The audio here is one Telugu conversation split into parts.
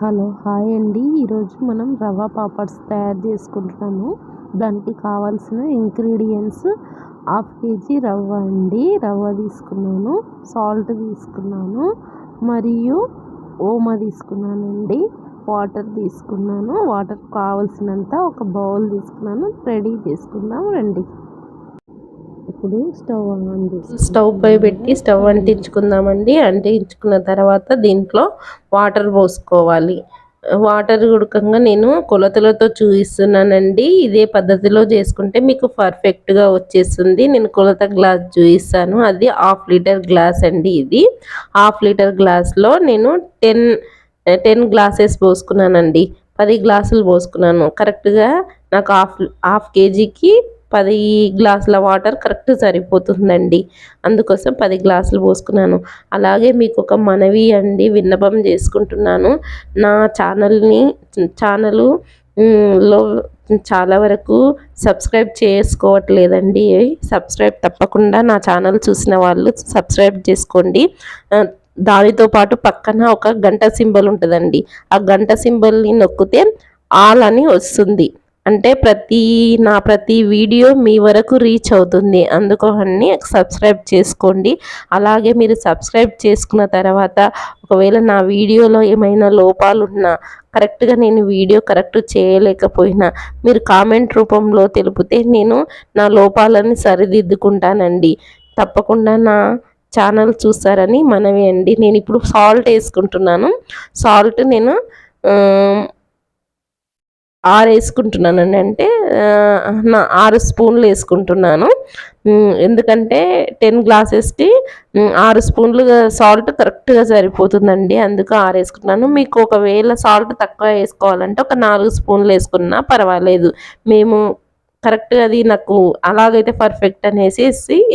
హలో హాయ్ అండి. ఈరోజు మనం రవ్వ పాపడ్స్ తయారు చేసుకుంటున్నాము. దానికి కావాల్సిన ఇంగ్రీడియంట్స్ హాఫ్ కేజీ రవ్వ అండి. రవ్వ తీసుకున్నాను సాల్ట్ తీసుకున్నాను మరియు ఓమ తీసుకున్నానండి. వాటర్ తీసుకున్నాను. వాటర్ కావాల్సినంత ఒక బౌల్ తీసుకున్నాను. రెడీ చేసుకుందాం రండి. ఇప్పుడు స్టవ్ ఆన్ చేసి స్టవ్ పై పెట్టి స్టవ్ అంటించుకుందామండి. అంటించుకున్న తర్వాత దీంట్లో వాటర్ పోసుకోవాలి. వాటర్ ఉడకంగా నేను కొలతలతో చూపిస్తున్నానండి ఇదే పద్ధతిలో చేసుకుంటే మీకు పర్ఫెక్ట్గా వచ్చేస్తుంది. నేను కొలత గ్లాస్ చూపిస్తాను అది హాఫ్ లీటర్ గ్లాస్ అండి ఇది. హాఫ్ లీటర్ గ్లాస్లో నేను టెన్ టెన్ గ్లాసెస్ పోసుకున్నానండి. పది గ్లాసులు పోసుకున్నాను. కరెక్ట్గా నాకు హాఫ్ హాఫ్ కేజీకి పది గ్లాసుల వాటర్ కరెక్ట్ సరిపోతుందండి. అందుకోసం పది గ్లాసులు పోసుకున్నాను. అలాగే మీకు ఒక మనవి అండి విన్నపం చేసుకుంటున్నాను. నా ఛానల్ని ఛానలు లో చాలా వరకు సబ్స్క్రైబ్ చేసుకోవట్లేదండి. సబ్స్క్రైబ్ తప్పకుండా నా ఛానల్ చూసిన వాళ్ళు సబ్స్క్రైబ్ చేసుకోండి. దానితో పాటు పక్కన ఒక గంట సింబల్ ఉంటుందండి. ఆ గంట సింబల్ని నొక్కితే ఆల్ అని వస్తుంది. అంటే ప్రతి నా ప్రతి వీడియో మీ వరకు రీచ్ అవుతుంది. అందుకోని సబ్స్క్రైబ్ చేసుకోండి. అలాగే మీరు సబ్స్క్రైబ్ చేసుకున్న తర్వాత ఒకవేళ నా వీడియోలో ఏమైనా లోపాలు ఉన్నా కరెక్ట్గా నేను వీడియో కరెక్ట్ చేయలేకపోయినా మీరు కామెంట్ రూపంలో తెలిపితే నేను నా లోపాలని సరిదిద్దుకుంటానండి. తప్పకుండా నా ఛానల్ చూస్తారని మనవి అండి. నేను ఇప్పుడు సాల్ట్ వేసుకుంటున్నాను. సాల్ట్ నేను ఆరు వేసుకుంటున్నానండి అంటే నా ఆరు స్పూన్లు వేసుకుంటున్నాను. ఎందుకంటే టెన్ గ్లాసెస్కి ఆరు స్పూన్లు సాల్ట్ కరెక్ట్గా సరిపోతుందండి. అందుకు ఆరు వేసుకున్నాను మీకు ఒకవేళ సాల్ట్ తక్కువ వేసుకోవాలంటే ఒక నాలుగు స్పూన్లు వేసుకున్నా పర్వాలేదు. మేము కరెక్ట్గా అది నాకు అలాగైతే పర్ఫెక్ట్ అనేసి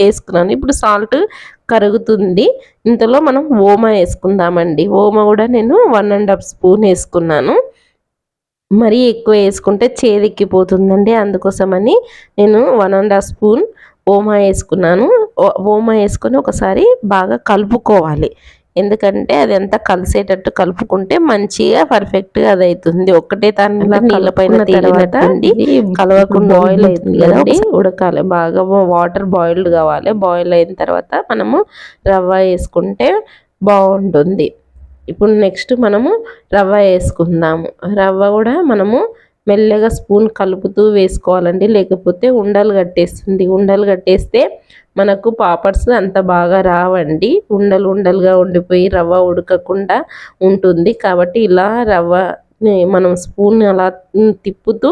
వేసుకున్నాను. ఇప్పుడు సాల్ట్ కరుగుతుంది. ఇంతలో మనం ఓమ వేసుకుందామండి. ఓమ కూడా నేను వన్ అండ్ హాఫ్ స్పూన్ వేసుకున్నాను. మరీ ఎక్కువ వేసుకుంటే చేదెక్కిపోతుందండి. అందుకోసమని నేను వన్ అండ్ హాఫ్ స్పూన్ ఓమా వేసుకున్నాను. ఓమా వేసుకొని ఒకసారి బాగా కలుపుకోవాలి. ఎందుకంటే అది ఎంత కలిసేటట్టు కలుపుకుంటే మంచిగా పర్ఫెక్ట్గా అది అవుతుంది ఒక్కటే దాని నీళ్ళ పైన తేలినట్టు కలవకుండా బాయిల్ అవుతుంది కదండి. ఉడకాలి. బాగా వాటర్ బాయిల్డ్ కావాలి. బాయిల్ అయిన తర్వాత మనము రవ్వ వేసుకుంటే బాగుంటుంది. ఇప్పుడు నెక్స్ట్ మనము రవ్వ వేసుకుందాము. రవ్వ కూడా మనము మెల్లగా స్పూన్ కలుపుతూ వేసుకోవాలండి. లేకపోతే ఉండలు కట్టేస్తుంది. ఉండలు కట్టేస్తే మనకు పాపడ్స్ అంత బాగా రావండి. ఉండలు ఉండలుగా ఉండిపోయి రవ్వ ఉడకకుండా ఉంటుంది. కాబట్టి ఇలా రవ్వ మనం స్పూన్ అలా తిప్పుతూ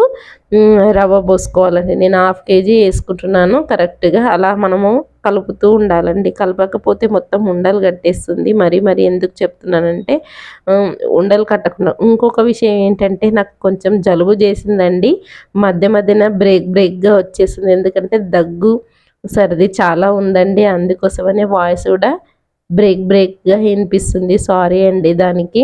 రవ్వ పోసుకోవాలండి. నేను హాఫ్ కేజీ వేసుకుంటున్నాను కరెక్ట్గా. అలా మనము కలుపుతూ ఉండాలండి. కలపకపోతే మొత్తం ఉండలు కట్టేస్తుంది. మరి మరి ఎందుకు చెప్తున్నానంటే ఉండలు కట్టకుండా. ఇంకొక విషయం ఏంటంటే నాకు కొంచెం జలుబు చేసిందండి. మధ్య మధ్యన బ్రేక్ బ్రేక్గా వచ్చేసింది. ఎందుకంటే దగ్గు సర్ది చాలా ఉందండి. అందుకోసమనే వాయిస్ కూడా బ్రేక్ బ్రేక్గా వినిపిస్తుంది. సారీ అండి దానికి.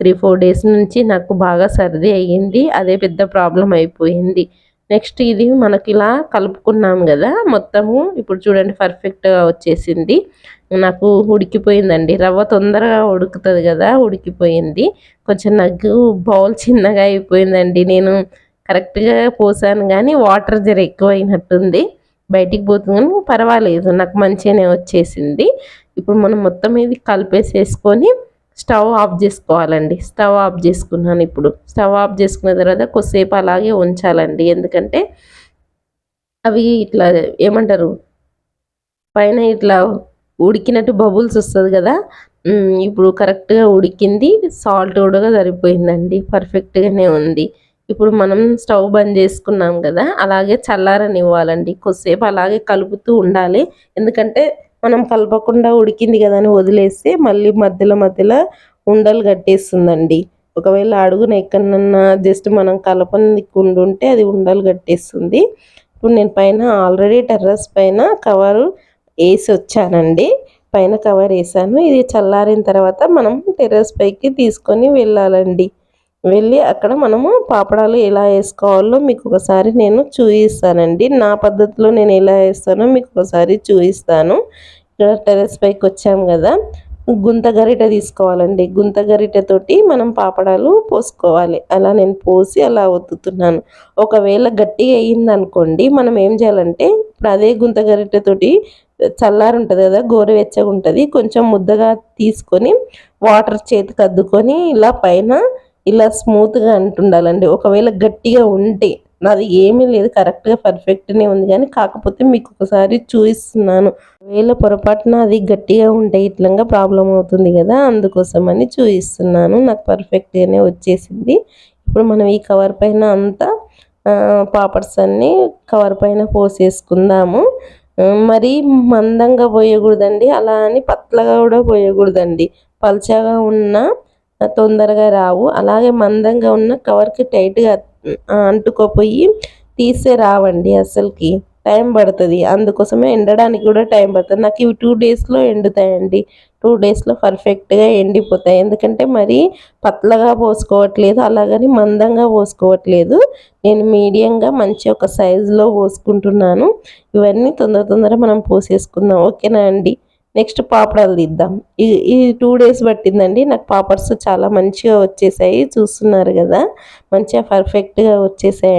త్రీ ఫోర్ డేస్ నుంచి నాకు బాగా సర్ది అయ్యింది. అదే పెద్ద ప్రాబ్లం అయిపోయింది. నెక్స్ట్ ఇది మనకి ఇలా కలుపుకున్నాం కదా మొత్తము. ఇప్పుడు చూడండి పర్ఫెక్ట్గా వచ్చేసింది. నాకు ఉడికిపోయిందండి. రవ్వ తొందరగా ఉడుకుతుంది కదా ఉడికిపోయింది. కొంచెం నాకు బౌల్ చిన్నగా అయిపోయిందండి. నేను కరెక్ట్గా పోసాను కానీ వాటర్ జర ఎక్కువ అయినట్టుంది బయటికి పోతుంది పర్వాలేదు నాకు మంచిగానే వచ్చేసింది. ఇప్పుడు మనం మొత్తం ఇది కలిపేసేసుకొని స్టవ్ ఆఫ్ చేసుకోవాలండి. స్టవ్ ఆఫ్ చేసుకున్నాను ఇప్పుడు. స్టవ్ ఆఫ్ చేసుకున్న తర్వాత కొద్దిసేపు అలాగే ఉంచాలండి. ఎందుకంటే అవి ఇట్లా ఏమంటారు? పైన ఇట్లా ఉడికినట్టు బబుల్స్ వస్తుంది కదా? ఇప్పుడు కరెక్ట్గా ఉడికింది. సాల్ట్ కూడా సరిపోయిందండి. పర్ఫెక్ట్గానే ఉంది. ఇప్పుడు మనం స్టవ్ బంద్ చేసుకున్నాం కదా? అలాగే చల్లారనివ్వాలండి. కొద్దిసేపు అలాగే కలుపుతూ ఉండాలి. ఎందుకంటే మనం కలపకుండా ఉడికింది కదా అని వదిలేస్తే మళ్ళీ మధ్యలో మధ్యలో ఉండలు కట్టేస్తుందండి. ఒకవేళ అడుగున ఎక్కడన్నా జస్ట్ మనం కలపని ఉంటే అది ఉండలు కట్టేస్తుంది. ఇప్పుడు నేను పైన ఆల్రెడీ టెర్రస్ పైన కవర్ వేసి వచ్చానండి. పైన కవర్ వేసాను. ఇది చల్లారిన తర్వాత మనం టెర్రస్ పైకి తీసుకొని వెళ్ళాలండి. వెళ్ళి అక్కడ మనము పాపడాలు ఎలా వేసుకోవాలో మీకు ఒకసారి నేను చూపిస్తానండి. నా పద్ధతిలో నేను ఎలా వేస్తానో మీకు ఒకసారి చూపిస్తాను. ఇక్కడ టెరెస్ పైకి వచ్చాము కదా. గుంత గరిటె తీసుకోవాలండి. గుంత గరిటెతోటి మనం పాపడాలు పోసుకోవాలి. అలా నేను పోసి అలా ఒత్తుతున్నాను. ఒకవేళ గట్టిగా అయ్యింది అనుకోండి మనం ఏం చేయాలంటే ఇప్పుడు అదే గుంత గరిటెతోటి చల్లారి ఉంటుంది కదా గోరువెచ్చగా ఉంటుంది కొంచెం ముద్దగా తీసుకొని వాటర్ చేతికి అద్దుకొని ఇలా పైన ఇలా స్మూత్గా అంటుండాలండి ఒకవేళ గట్టిగా ఉంటే నాది ఏమీ లేదు కరెక్ట్గా పర్ఫెక్ట్నే ఉంది కానీ కాకపోతే మీకు ఒకసారి చూపిస్తున్నాను. ఒకవేళ పొరపాటున అది గట్టిగా ఉంటే ఇట్లంగా ప్రాబ్లం అవుతుంది కదా అందుకోసమని చూపిస్తున్నాను. నాకు పర్ఫెక్ట్గానే వచ్చేసింది. ఇప్పుడు మనం ఈ కవర్ పైన అంతా పాపడ్స్ అన్నీ కవర్ పైన పోసేసుకుందాము. మరి మందంగా పోయకూడదండి. అలా అని పత్లగా కూడా పోయకూడదండి. పల్చగా ఉన్న తొందరగా రావు. అలాగే మందంగా ఉన్న కవర్కి టైట్గా అంటుకోపోయి తీసే రావండి అసలుకి టైం పడుతుంది. అందుకోసమే ఎండడానికి కూడా టైం పడుతుంది. నాకు ఇవి టూ డేస్లో ఎండుతాయండి. టూ డేస్లో పర్ఫెక్ట్గా ఎండిపోతాయి. ఎందుకంటే మరి పతలగా పోసుకోవట్లేదు. అలాగని మందంగా పోసుకోవట్లేదు. నేను మీడియంగా మంచి ఒక సైజులో పోసుకుంటున్నాను. ఇవన్నీ తొందర తొందర మనం పోసేసుకుందాం. ఓకేనా అండి? నెక్స్ట్ పాపడాలు తీద్దాం. ఈ ఈ టూ డేస్ పట్టిందండి. నాకు పాపర్స్ చాలా మంచిగా వచ్చేసాయి. చూస్తున్నారు కదా? మంచిగా పర్ఫెక్ట్గా వచ్చేసాయి.